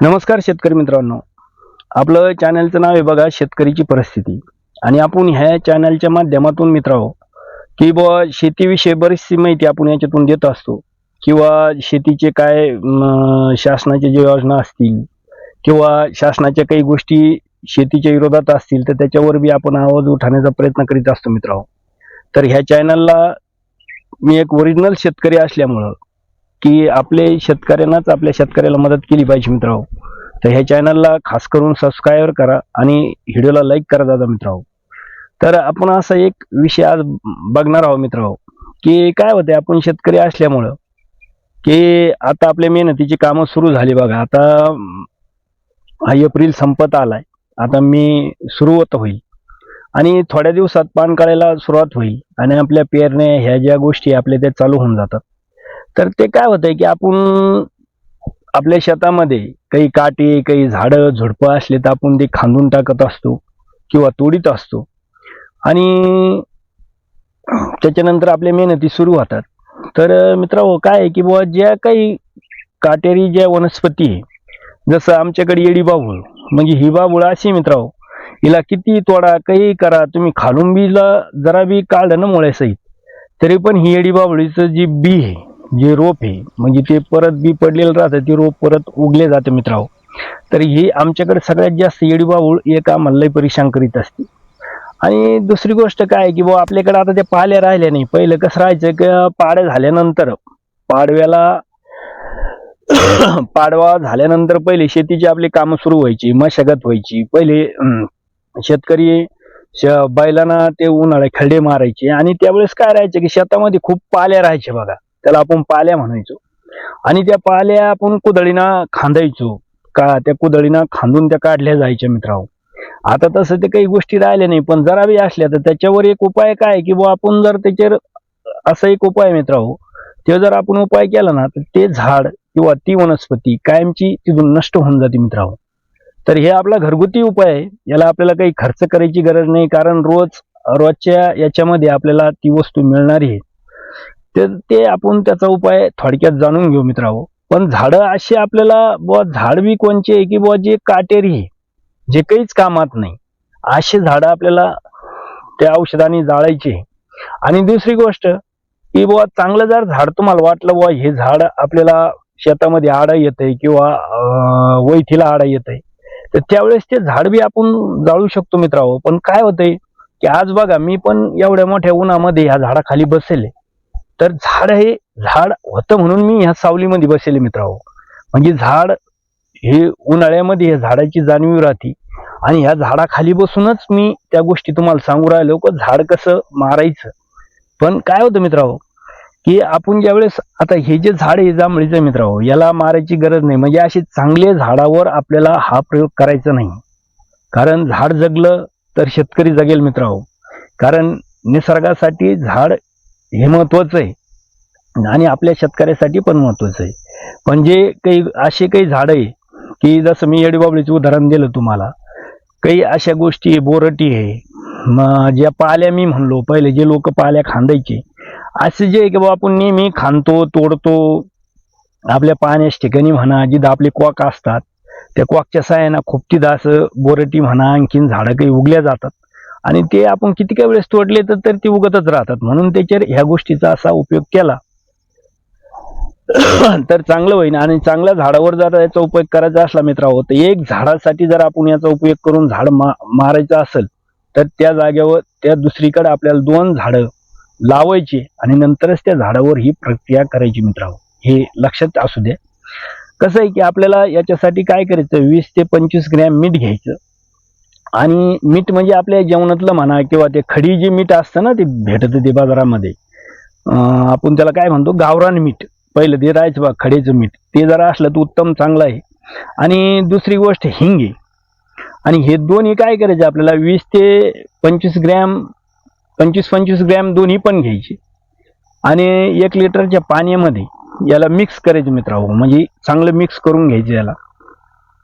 नमस्कार शेतकरी मित्रांनो. आपलं चॅनलचं नाव आहे बघा शेतकरीची परिस्थिती. आणि आपण ह्या चॅनलच्या माध्यमातून मित्रांनो की बुवा शेतीविषयी बरीचशी माहिती आपण याच्यातून देत असतो. किंवा शेतीचे काय शासनाचे शासनाच्या ज्या योजना असतील किंवा शासनाच्या काही गोष्टी शेतीच्या विरोधात असतील तर त्याच्यावर बी आपण आवाज उठवण्याचा प्रयत्न करीत असतो मित्रांनो तर ह्या चॅनलला मी एक ओरिजिनल शेतकरी असल्यामुळं की आपले शेतकऱ्यांनाच आपल्या शेतकऱ्याला मदत केली पाहिजे मित्रांनो. तर ह्या चॅनलला खास करून सबस्क्राईब करा आणि व्हिडिओला लाईक करा दादा मित्रांनो. तर आपण असा एक विषय आज बघणार आहोत मित्रांनो की काय होते आपण शेतकरी असल्यामुळं की आता आपल्या मेहनतीची कामं सुरू झाली बघा. आता हा एप्रिल संपत आलाय. आता मी सुरुवात होईल. आणि थोड्या दिवसात पान काढायला सुरुवात होईल. आणि आपल्या पेरण्या ह्या ज्या गोष्टी आपल्या त्या चालू होऊन जातात. तर ते काय होतंय की आपण आपल्या शेतामध्ये काही काटे काही झाडं झुडपं असले तर आपण ते खांदून टाकत असतो किंवा तोडीत असतो. आणि त्याच्यानंतर आपल्या मेहनती सुरू होतात. तर मित्रांनो काय आहे की बुवा ज्या काही काटेरी ज्या वनस्पती आहे जसं आमच्याकडे येडी बाबूळ म्हणजे ही बाबूळ अशी मित्रांनो हिला किती तोडा काही करा तुम्ही खालून बीला जरा बी काढलं ना मुळ्यासहित. तरी पण ही येडी बाबळीचं जी बी आहे जे रोप आहे म्हणजे ते परत बी पडलेलं राहतं ते रोप परत उगले जाते मित्रांनो. तर हे आमच्याकडे सगळ्यात जास्त येडीबाऊळ एका एक आम्हाला करीत असते. आणि दुसरी गोष्ट काय आहे की बाबा आपल्याकडे आता त्या पाल्या राहिल्या नाही. पहिलं कसं राहायचं की पाड्या झाल्यानंतर पाडव्याला पाडवा झाल्यानंतर पहिले शेतीची आपली कामं सुरू व्हायची मशागत व्हायची. पहिले शेतकरी श- बैलांना ते उन्हाळ्या खड्डे मारायचे. आणि त्यावेळेस काय राहायचं की शेतामध्ये खूप पाल्या राहायच्या बघा. त्याला आपण पाल्या म्हणायचो. आणि त्या पाल्या आपण कुदळीनं खांदायचो. का त्या कुदळीनं खांदून त्या काढल्या जायच्या मित्रांनो. आता तसं ते काही गोष्टी राहिल्या नाही पण जरा बी असल्या तर त्याच्यावर एक उपाय काय की बुवा आपण जर त्याच्यावर असा एक उपाय मित्रांनो ते जर आपण उपाय केला ना तर ते झाड किंवा ती वनस्पती कायमची तिथून नष्ट होऊन जाते मित्रांनो. तर हे आपला घरगुती उपाय आहे. याला आपल्याला काही खर्च करायची गरज नाही कारण रोज रोजच्या याच्यामध्ये आपल्याला ती वस्तू मिळणारी आहे. तर ते आपण त्याचा उपाय थोडक्यात जाणून घेऊ मित्रांनो. पण झाडं अशी आपल्याला बुवा झाड बी कोणचे आहे की बुवा जे काटेरी आहे जे काहीच कामात नाही. असे झाडं आपल्याला त्या औषधाने जाळायचे आणि दुसरी गोष्ट की बुवा चांगलं जर झाड तुम्हाला वाटलं बुवा हे झाड आपल्याला शेतामध्ये आडा येत आहे किंवा वैथीला आडा येत आहे तर त्यावेळेस ते झाड बी आपण जाळू शकतो मित्रांनो. पण काय होतंय की आज बघा मी पण एवढ्या मोठ्या उन्हामध्ये ह्या झाडाखाली बसेल. तर झाड हे झाड होतं म्हणून मी ह्या सावलीमध्ये बसले मित्रांनो म्हणजे झाड हे उन्हाळ्यामध्ये ह्या झाडाची जाणीव राहते. आणि ह्या झाडाखाली बसूनच मी त्या गोष्टी तुम्हाला सांगू राहिलो की झाड कसं मारायचं. पण काय होतं मित्रांनो की आपण ज्यावेळेस आता हे जे झाड हे जांभळीचं मित्रांनो याला मारायची गरज नाही. म्हणजे असे चांगले झाडावर आपल्याला हा प्रयोग करायचा नाही. कारण झाड जगलं तर शेतकरी जगेल मित्रांनो कारण निसर्गासाठी झाड हे महत्त्वाचं आहे. आणि आपल्या शेतकऱ्यासाठी पण महत्त्वाचं आहे. पण जे काही असे काही झाडं आहे की जसं मी येडीबाबळीचं उदाहरण दिलं तुम्हाला काही अशा गोष्टी आहे, बोरटी आहे मग ज्या पाल्या मी म्हणलो पहिले जे लोक पाल्या खांदायचे असे जे आहे की बाबा आपण नेहमी खांदतो तोडतो आपल्या पाण्याच्या ठिकाणी म्हणा जिथं आपले क्वाक असतात त्या क्वाकच्या साह्यानं खूप तिथं असं बोरटी म्हणा आणखीन झाडं काही उगल्या जातात. आणि ते आपण किती काही वेळेस तोडले तर ते उगतच राहतात. म्हणून त्याच्यावर ह्या गोष्टीचा असा उपयोग केला. तर चांगलं होईल आणि चांगल्या झाडावर जर याचा उपयोग करायचा असला मित्रांनो तर एक झाडासाठी जर आपण याचा उपयोग करून झाड मा मारायचं असेल तर त्या जागेवर त्या दुसरीकडे आपल्याला दोन झाडं लावायची आणि नंतरच त्या झाडावर ही प्रक्रिया करायची मित्रांनो. हे लक्षात असू द्या कसं आहे की आपल्याला याच्यासाठी काय करायचं? वीस ते पंचवीस ग्रॅम मीठ घ्यायचं. आणि मीठ म्हणजे आपल्या जेवणातलं म्हणा किंवा ते खडी जे मीठ असतं ना ते भेटतं ते बाजारामध्ये. आपण त्याला काय म्हणतो? गावरान मीठ. पहिलं ते राहायचं बा खडीचं मीठ. ते जरा असलं तर उत्तम चांगलं आहे. आणि दुसरी गोष्ट हिंग आहे. आणि हे दोन्ही काय करायचे? आपल्याला वीस ते पंचवीस ग्रॅम पंचवीस पंचवीस ग्रॅम दोन्ही पण घ्यायचे. आणि एक लिटरच्या पाण्यामध्ये याला मिक्स करायचं मित्रांनो. म्हणजे चांगलं मिक्स करून घ्यायचं याला.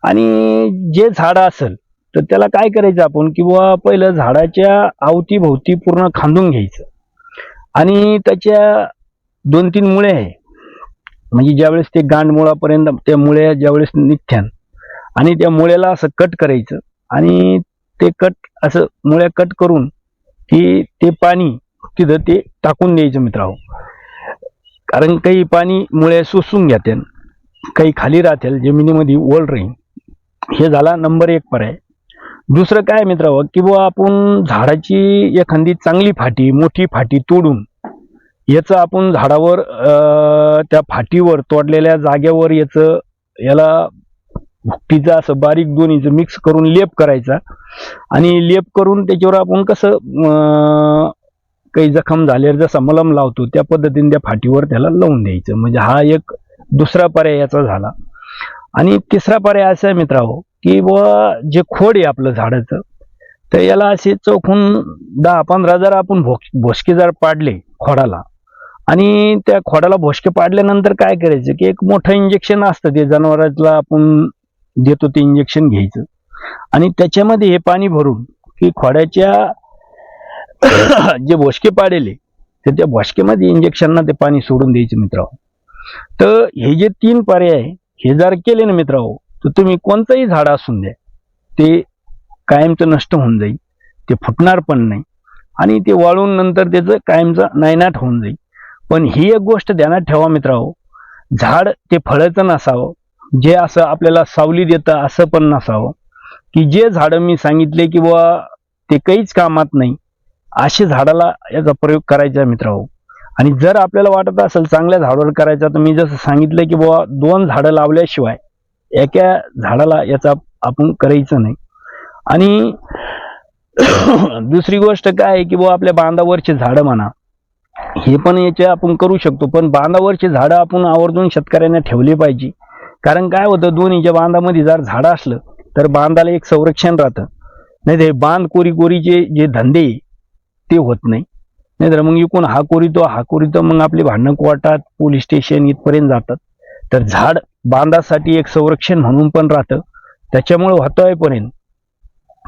आणि जे झाडं असेल तर त्याला काय करायचं आपण किंवा पहिलं झाडाच्या अवतीभोवती पूर्ण खांदून घ्यायचं. आणि त्याच्या दोन तीन मुळे आहे. म्हणजे ज्यावेळेस ते गांडमुळापर्यंत त्या मुळ्या ज्यावेळेस निघत्यान आणि त्या मुळ्याला असं कट करायचं. आणि ते कट असं मुळ्या कट करून की ते पाणी तिथं ते टाकून द्यायचं मित्रांनो. कारण काही पाणी मुळे सोसून घेते काही खाली राहतील जमिनीमध्ये ओल राहील हे झाला नंबर एक पर्याय. दुसरं काय मित्र की बुवा आपण झाडाची एखादी चांगली फाटी मोठी फाटी तोडून याचं आपण झाडावर त्या फाटीवर तोडलेल्या जागेवर याचं याला भुकटीचं असं बारीक दोन्हीचं मिक्स करून लेप करायचा. आणि लेप करून त्याच्यावर आपण कसं काही जखम झाल्यावर जसा मलम लावतो त्या पद्धतीने त्या फाटीवर त्याला लावून द्यायचं. म्हणजे हा एक दुसरा पर्याय याचा झाला. आणि तिसरा पर्याय असा आहे मित्रांनो की बुवा जे खोड आहे आपलं झाडाचं तर याला असे चौकून दहा पंधरा जर आपण भोस भोसके जर पाडले खोडाला आणि त्या खोडाला भोसके पाडल्यानंतर काय करायचं की एक मोठं इंजेक्शन असतं ते जनावरांना आपण देतो ते इंजेक्शन घ्यायचं. आणि त्याच्यामध्ये हे पाणी भरून की खोड्याच्या जे भोसके पाडेले तर त्या भोसकेमध्ये इंजेक्शनना ते पाणी सोडून द्यायचं मित्रांनो. तर हे जे तीन पर्याय आहे, हे जर केले ना मित्रांनो हो, तर तुम्ही कोणतंही झाड असून द्या. ते कायमचं नष्ट होऊन जाईल ते फुटणार पण नाही. आणि ते वाळून नंतर त्याचं कायमचं नायनाट होऊन जाईल. पण ही एक गोष्ट ध्यानात ठेवा मित्रांनो हो, झाड ते फळचं नसावं जे असं आपल्याला सावली देतं असं पण नसावं. की जे झाडं मी सांगितले की बुवा ते काहीच कामात नाही असे झाडाला याचा प्रयोग करायचा आहे मित्रांनो हो. आणि जर आपल्याला वाटत असेल चांगल्या झाडावर करायचा तर मी जसं सांगितलं की बुवा दोन झाडं लावल्याशिवाय एका झाडाला याचा आपण करायचं नाही. आणि दुसरी गोष्ट काय आहे की बुवा आपल्या बांधावरचे झाडं म्हणा हे पण याचे आपण करू शकतो पण बांधावरचे झाडं आपण आवर्जून शेतकऱ्यांना ठेवले पाहिजे. कारण काय होतं दोन्हीच्या बांधामध्ये जर झाडं असलं तर बांधाला एक संरक्षण राहतं. नाही ते बांध कोरी कोरीचे जे धंदे आहे, ते होत नाही. नाहीतर मग इकून हा कोरितो हा कोरितो मग आपली भांडणं कोर्टात पोलीस स्टेशन इथपर्यंत जातात. तर झाड बांधासाठी एक संरक्षण म्हणून पण राहतं. त्याच्यामुळे होतोय पर्यंत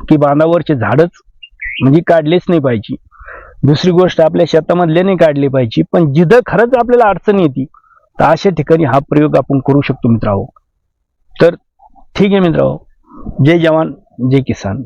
की बांधावरचे झाडच म्हणजे काढलेच नाही पाहिजे. दुसरी गोष्ट आपल्या शेतामधले नाही काढली पाहिजे पण जिथं खरंच आपल्याला अडचण येते तर अशा ठिकाणी हा प्रयोग आपण करू शकतो मित्रांनो. तर ठीक आहे मित्रांनो. जय जवान जय किसान.